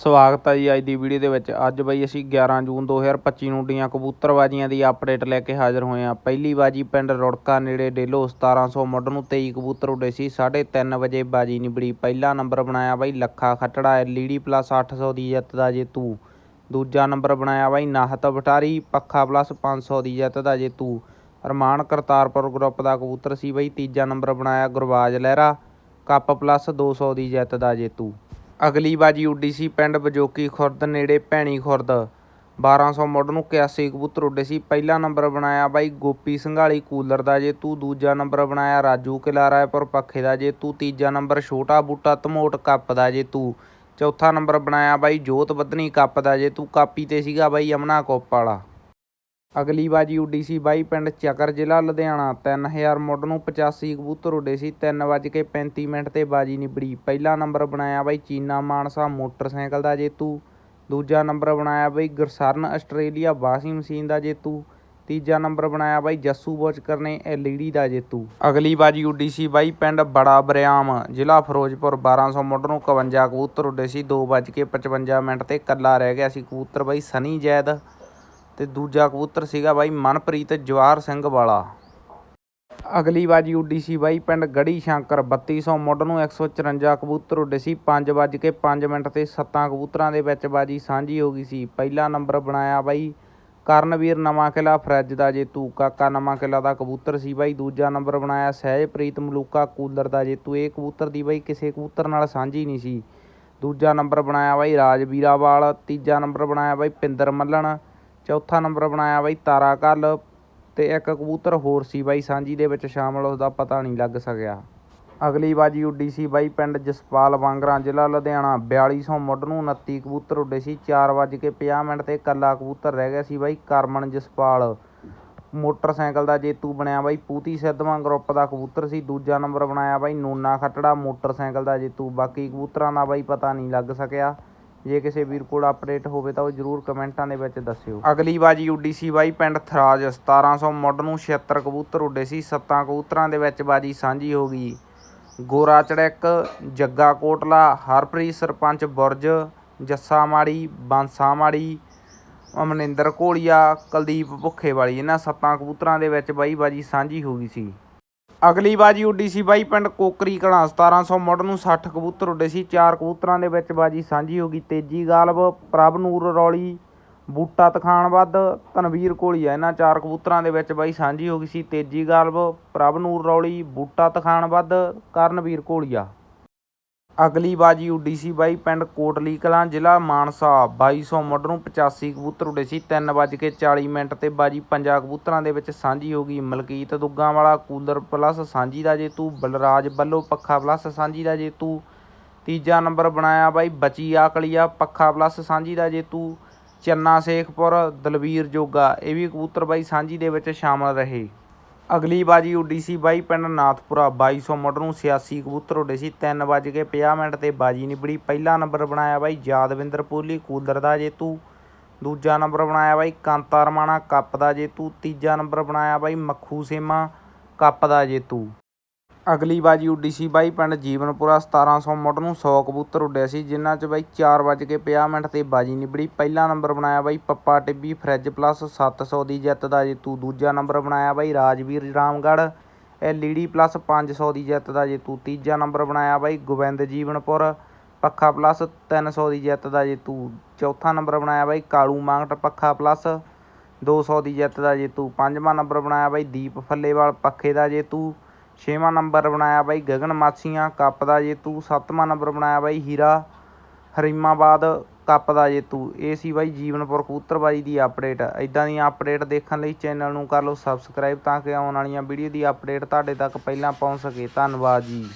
ਸਵਾਗਤ ਹੈ ਜੀ ਅੱਜ ਦੀ ਵੀਡੀਓ ਦੇ ਵਿੱਚ। ਅੱਜ ਬਈ ਅਸੀਂ 11 ਜੂਨ 2025 ਨੂੰ ਡੀਆਂ ਕਬੂਤਰਬਾਜ਼ੀਆਂ ਦੀ ਅਪਡੇਟ ਲੈ ਕੇ ਹਾਜ਼ਰ ਹੋਏ ਹਾਂ। ਪਹਿਲੀ ਬਾਜੀ ਪਿੰਡ ਰੁੜਕਾ ਨੇੜੇ ਡੇਲੋ 1700 ਮੁੱਢ ਨੂੰ 23 ਕਬੂਤਰ ਉੱਡੇ ਸੀ। 3:30 ਵਜੇ ਬਾਜੀ ਨਿਬੜੀ। ਪਹਿਲਾ ਨੰਬਰ ਬਣਾਇਆ ਬਾਈ ਲੱਖਾ ਖੱਟੜਾ ਐਲਈਡੀ ਪਲੱਸ 800 ਦੀ ਜਿੱਤ ਦਾ ਜੇਤੂ। ਦੂਜਾ ਨੰਬਰ ਬਣਾਇਆ ਬਾਈ ਨਾਹਤ ਬਟਾਰੀ, ਪੱਖਾ ਪਲੱਸ 500 ਦੀ ਜਿੱਤ ਦਾ ਜੇਤੂ। ਅਰਮਾਨ ਕਰਤਾਰਪੁਰ ਗਰੁੱਪ ਦਾ ਕਬੂਤਰ ਸੀ ਬਈ। ਤੀਜਾ ਨੰਬਰ ਬਣਾਇਆ ਗੁਰਬਾਜ ਲਹਿਰਾ, ਕੱਪ ਪਲੱਸ 200 ਦੀ ਜਿੱਤ ਦਾ ਜੇਤੂ। ਅਗਲੀ ਬਾਜੀ ਉੱਡੀ ਸੀ ਪਿੰਡ ਬਜੋਕੀ ਖੁਰਦ, ਨੇੜੇ ਭੈਣੀ ਖੁਰਦ। 1200 ਮੁੱਢ ਨੂੰ 81 ਕਬੂਤਰ ਉੱਡੇ ਸੀ। ਪਹਿਲਾ ਨੰਬਰ ਬਣਾਇਆ ਬਾਈ ਗੋਪੀ ਸੰਘਾਲੀ ਕੂਲਰ ਦਾ ਜੇਤੂ, ਦੂਜਾ ਨੰਬਰ ਬਣਾਇਆ ਰਾਜੂ ਕਿਲਾ ਰਾਏਪੁਰ ਪੱਖੇ ਦਾ ਜੇਤੂ, ਤੀਜਾ ਨੰਬਰ ਛੋਟਾ ਬੂਟਾ ਧਮੋਟ ਕੱਪ ਦਾ ਜੇਤੂ, ਚੌਥਾ ਨੰਬਰ ਬਣਾਇਆ ਬਾਈ ਜੋਤ ਬੱਧਨੀ ਕੱਪ ਦਾ ਜੇਤੂ, ਕਾਪੀ ਤੇ ਸੀਗਾ ਬਾਈ ਅਮਨਾ ਕੋਪ ਵਾਲਾ ਅਗਲੀ ਬਾਜੀ ਉੱਡੀ ਸੀ ਬਾਈ ਪਿੰਡ ਚੱਕਰ ਜ਼ਿਲ੍ਹਾ ਲੁਧਿਆਣਾ 3000 ਮੁੱਢ ਨੂੰ 85 ਕਬੂਤਰ ਉੱਡੇ ਸੀ 3:35 ਮਿੰਟ ਤੇ ਬਾਜੀ ਨਿਬੜੀ। ਪਹਿਲਾ ਨੰਬਰ ਬਣਾਇਆ ਬਾਈ ਚੀਨਾ ਮਾਨਸਾ ਮੋਟਰਸਾਈਕਲ ਦਾ ਜੇਤੂ। ਦੂਜਾ ਨੰਬਰ ਬਣਾਇਆ ਬਾਈ ਗੁਰਸਰਨ, ਆਸਟ੍ਰੇਲੀਆ ਵਾਸ਼ਿੰਗ ਮਸ਼ੀਨ ਦਾ ਜੇਤੂ। ਤੀਜਾ ਨੰਬਰ ਬਣਾਇਆ ਬਾਈ ਜੱਸੂ ਬੋਚਕਰ ਨੇ ਐਲਈਡੀ ਦਾ ਜੇਤੂ। ਅਗਲੀ ਬਾਜੀ ਉੱਡੀ ਸੀ ਬਾਈ ਪਿੰਡ ਬੜਾ ਬਰਿਆਮ, ਜ਼ਿਲ੍ਹਾ ਫਿਰੋਜ਼ਪੁਰ 1200 ਮੁੱਢ ਨੂੰ 51 ਕਬੂਤਰ ਉੱਡੇ ਸੀ 2:55 ਮਿੰਟ ਤੇ ਕੱਲਾ ਰਹਿ ਗਿਆ ਸੀ ਕਬੂਤਰ ਬਾਈ ਸਨੀ ਜੈਦ। ਤੇ ਦੂਜਾ ਕਬੂਤਰ ਸੀਗਾ ਬਾਈ ਮਨਪ੍ਰੀਤ ਜਵਾਹਰ ਸਿੰਘ ਵਾਲਾ। ਅਗਲੀ ਬਾਜੀ ਉੱਡੀ ਸੀ ਬਾਈ ਪਿੰਡ ਗੜੀ ਸ਼ੰਕਰ 3200 ਮੁੱਢ ਨੂੰ 154 ਕਬੂਤਰ ਉੱਡੇ ਸੀ 5:05 ਮਿੰਟ ਤੇ 7 ਕਬੂਤਰਾਂ ਦੇ ਵਿੱਚ ਬਾਜੀ ਸਾਂਝੀ ਹੋ ਗਈ ਸੀ। ਪਹਿਲਾ ਨੰਬਰ ਬਣਾਇਆ ਬਾਈ ਕਰਨਵੀਰ ਨਵਾਂ ਕਿਲਾ ਫਰਿੱਜ ਦਾ ਜੇਤੂ। ਕਾਕਾ ਨਵਾਂ ਕਿਲਾ ਦਾ ਕਬੂਤਰ ਸੀ ਬਾਈ। ਦੂਜਾ ਨੰਬਰ ਬਣਾਇਆ ਸਹਿਜਪ੍ਰੀਤ ਮਲੂਕਾ, ਕੂਲਰ ਦਾ ਜੇਤੂ। ਇਹ ਕਬੂਤਰ ਦੀ ਬਾਈ ਕਿਸੇ ਕਬੂਤਰ ਨਾਲ ਸਾਂਝੀ ਨਹੀਂ ਸੀ। ਦੂਜਾ ਨੰਬਰ ਬਣਾਇਆ ਬਾਈ ਰਾਜਵੀਰਾਵਾਲ, ਤੀਜਾ ਨੰਬਰ ਬਣਾਇਆ ਬਾਈ ਪਿੰਦਰ ਮੱਲਣ। ਚੌਥਾ ਨੰਬਰ ਬਣਾਇਆ ਬਾਈ ਤਾਰਾ ਕੱਲ ਤੇ ਇੱਕ ਕਬੂਤਰ ਹੋਰ ਸੀ ਬਾਈ, ਸਾਂਝੀ ਦੇ ਵਿੱਚ ਸ਼ਾਮਲ, ਉਸਦਾ ਪਤਾ ਨਹੀਂ ਲੱਗ ਸਕਿਆ। ਅਗਲੀ ਬਾਜੀ ਉੱਡੀ ਸੀ ਬਾਈ ਪਿੰਡ ਜਸਪਾਲ ਵਾਂਗਰਾ, ਜ਼ਿਲ੍ਹਾ ਲੁਧਿਆਣਾ। 4200 ਮੁੱਢ ਨੂੰ 29 ਕਬੂਤਰ ਉੱਡੇ ਸੀ 4:50 ਮਿੰਟ ਤੇ ਕੱਲਾ ਕਬੂਤਰ ਰਹਿ ਗਿਆ ਸੀ ਬਾਈ ਕਰਮਨ ਜਸਪਾਲ। ਮੋਟਰਸਾਈਕਲ ਦਾ ਜੇਤੂ ਬਣਿਆ ਬਾਈ ਪੂਤੀ ਸਿੱਧਵਾਂ ਗਰੁੱਪ ਦਾ ਕਬੂਤਰ ਸੀ, ਦੂਜਾ ਨੰਬਰ ਬਣਾਇਆ ਬਾਈ ਨੂਨਾ ਖੱਟੜਾ। ਮੋਟਰਸਾਈਕਲ ਦਾ ਜੇਤੂ, ਬਾਕੀ ਕਬੂਤਰਾਂ ਦਾ ਬਾਈ ਪਤਾ ਨਹੀਂ ਲੱਗ ਸਕਿਆ। ਜੇ ਕਿਸੇ ਵੀਰ ਕੋਲ ਅਪਡੇਟ ਹੋਵੇ ਤਾਂ ਉਹ ਜਰੂਰ ਕਮੈਂਟਾਂ ਦੇ ਵਿੱਚ ਦੱਸਿਓ। ਅਗਲੀ ਬਾਜੀ ਉੱਡੀ ਸੀ ਬਾਈ ਪਿੰਡ ਥਰਾਜ 1700 ਮੁੱਢ ਨੂੰ 76 ਕਬੂਤਰ ਉੱਡੇ ਸੀ 7 ਕਬੂਤਰਾਂ ਦੇ ਵਿੱਚ ਬਾਜੀ ਸਾਂਝੀ ਹੋ ਗਈ। ਗੋਰਾ ਚੜੈਕ, ਜੱਗਾ ਕੋਟਲਾ, ਹਰਪ੍ਰੀਤ ਸਰਪੰਚ ਬੁਰਜ, ਜੱਸਾ ਮਾੜੀ, ਬਾਂਸਾ ਮਾੜੀ, ਅਮਨਿੰਦਰ ਘੋਲੀਆ, ਕੁਲਦੀਪ ਭੁੱਖੇ ਵਾਲੀ ਇਹਨਾਂ ਸੱਤਾਂ ਕਬੂਤਰਾਂ ਦੇ ਵਿੱਚ ਬਾਈ ਬਾਜੀ ਸਾਂਝੀ ਹੋ ਗਈ ਸੀ। ਅਗਲੀ ਬਾਜੀ ਉੱਡੀ ਸੀ ਬਾਈ ਪਿੰਡ ਕੋਕਰੀ ਕਲਾਂ 1700 ਮੁੱਢ ਨੂੰ 60 ਕਬੂਤਰ ਉੱਡੇ ਸੀ, ਚਾਰ ਕਬੂਤਰਾਂ ਦੇ ਵਿੱਚ ਬਾਜੀ ਸਾਂਝੀ ਹੋ ਗਈ, ਤੇਜੀ ਗਾਲਬ ਪ੍ਰਭ ਨੂਰ ਰੌਲੀ, ਬੂਟਾ ਤਖਾਨ ਵੱਧ ਤਨਵੀਰ ਕੋਲੀਆ ਇਹਨਾਂ ਚਾਰ ਕਬੂਤਰਾਂ ਦੇ ਵਿੱਚ ਬਾਈ ਸਾਂਝੀ ਹੋ ਗਈ ਸੀ, ਤੇਜੀ ਗਾਲਬ ਪ੍ਰਭ ਨੂਰ ਰੌਲੀ, ਬੂਟਾ ਤਖਾਨ ਵੱਧ, ਕਰਨਵੀਰ ਕੋਲੀਆ ਅਗਲੀ ਬਾਜੀ ਉੱਡੀ ਸੀ ਬਾਈ ਪਿੰਡ ਕੋਟਲੀ ਕਲਾਂ ਜ਼ਿਲ੍ਹਾ ਮਾਨਸਾ। 2200 ਮੁੱਢ ਨੂੰ 85 ਕਬੂਤਰ ਉੱਡੇ ਸੀ 3:40 ਮਿੰਟ ਤੇ ਬਾਜੀ ਪੰਜਾਂ ਕਬੂਤਰਾਂ ਦੇ ਵਿੱਚ ਸਾਂਝੀ ਹੋ ਗਈ। ਮਲਕੀਤ ਦੁੱਗਾਂ ਵਾਲਾ ਕੂਲਰ ਪਲੱਸ ਸਾਂਝੀ ਦਾ ਜੇਤੂ, ਬਲਰਾਜ ਬੱਲੋ, ਪੱਖਾ ਪਲੱਸ ਸਾਂਝੀ ਦਾ ਜੇਤੂ। ਤੀਜਾ ਨੰਬਰ ਬਣਾਇਆ ਬਾਈ ਬਚੀ ਆਕਲੀਆ, ਪੱਖਾ ਪਲੱਸ ਸਾਂਝੀ ਦਾ ਜੇਤੂ। ਚੰਨਾ ਸੇਖਪੁਰ ਦਲਵੀਰ ਜੋਗਾ, ਇਹ ਵੀ ਕਬੂਤਰ ਬਾਈ ਸਾਂਝੀ ਦੇ ਵਿੱਚ ਸ਼ਾਮਲ ਰਹੇ। ਅਗਲੀ ਬਾਜੀ ਉੱਡੀ ਸੀ ਬਾਈ ਪਿੰਡ ਨਾਥਪੁਰਾ 2200 ਮੁੱਢ ਨੂੰ 86 ਕਬੂਤਰ ਉੱਡੇ ਸੀ। 3:50 ਮਿੰਟ ਤੇ ਬਾਜੀ ਨਿਬੜੀ। ਪਹਿਲਾ ਨੰਬਰ ਬਣਾਇਆ ਬਾਈ ਯਾਦਵਿੰਦਰ ਪੋਲੀ, ਕੂਲਰ ਦਾ ਜੇਤੂ। ਦੂਜਾ ਨੰਬਰ ਬਣਾਇਆ ਬਾਈ ਕਾਂਤਾ ਰਮਾਣਾ, ਕੱਪ ਦਾ ਜੇਤੂ। ਤੀਜਾ ਨੰਬਰ ਬਣਾਇਆ ਬਾਈ ਮੱਖੂ ਸੇਮਾ, ਕੱਪ ਦਾ ਜੇਤੂ। ਅਗਲੀ ਬਾਜੀ ਉੱਡੀ ਸੀ ਬਾਈ ਪਿੰਡ ਜੀਵਨਪੁਰਾ 1700 ਮੁੱਢ ਨੂੰ 100 ਕਬੂਤਰ ਉੱਡਿਆ ਸੀ, ਜਿਨ੍ਹਾਂ 'ਚ ਬਾਈ 4:50 ਮਿੰਟ ਤੇ ਬਾਜੀ ਨਿਬੜੀ। ਪਹਿਲਾ ਨੰਬਰ ਬਣਾਇਆ ਬਾਈ ਪੱਪਾ ਟਿੱਬੀ, ਫਰਿੱਜ ਪਲੱਸ 700 ਦੀ ਜਿੱਤ ਦਾ ਜੇਤੂ। ਦੂਜਾ ਨੰਬਰ ਬਣਾਇਆ ਬਾਈ ਰਾਜਵੀਰ ਰਾਮਗੜ੍ਹ ਐਲਈਡੀ ਪਲੱਸ 500 ਦੀ ਜਿੱਤ ਦਾ ਜੇਤੂ। ਤੀਜਾ ਨੰਬਰ ਬਣਾਇਆ ਬਾਈ ਗੋਬਿੰਦ ਜੀਵਨਪੁਰ, ਪੱਖਾ ਪਲੱਸ 300 ਦੀ ਜਿੱਤ ਦਾ ਜੇਤੂ। ਚੌਥਾ ਨੰਬਰ ਬਣਾਇਆ ਬਾਈ ਕਾਲੂ ਮਾਂਗਟ, ਪੱਖਾ ਪਲੱਸ 200 ਦੀ ਜਿੱਤ ਦਾ ਜੇਤੂ। ਪੰਜਵਾਂ ਨੰਬਰ ਬਣਾਇਆ ਬਾਈ ਦੀਪ ਫੱਲੇਵਾਲ, ਪੱਖੇ ਦਾ ਜੇਤੂ। ਛੇਵਾਂ ਨੰਬਰ ਬਣਾਇਆ ਬਾਈ ਗਗਨ ਮਾਛੀਆਂ, ਕੱਪ ਦਾ ਜੇਤੂ। ਸੱਤਵਾਂ ਨੰਬਰ ਬਣਾਇਆ ਬਾਈ ਹੀਰਾ। ਹਰੀਮਾਬਾਦ, ਕੱਪ ਦਾ ਜੇਤੂ। ਇਹ ਸੀ ਬਾਈ ਜੀਵਨਪੁਰ ਕਬੂਤਰਬਾਜੀ ਦੀ ਅਪਡੇਟ ਇਦਾਂ ਦੀਆਂ ਅਪਡੇਟ ਦੇਖਣ ਲਈ ਚੈਨਲ ਨੂੰ ਕਰ ਲਓ ਸਬਸਕ੍ਰਾਈਬ ਤਾਂ ਕਿ ਆਉਣ ਵਾਲੀਆਂ ਵੀਡੀਓ ਦੀ ਅਪਡੇਟ ਤੁਹਾਡੇ ਤੱਕ ਪਹਿਲਾਂ ਪਹੁੰਚ ਸਕੇ। ਧੰਨਵਾਦ ਜੀ।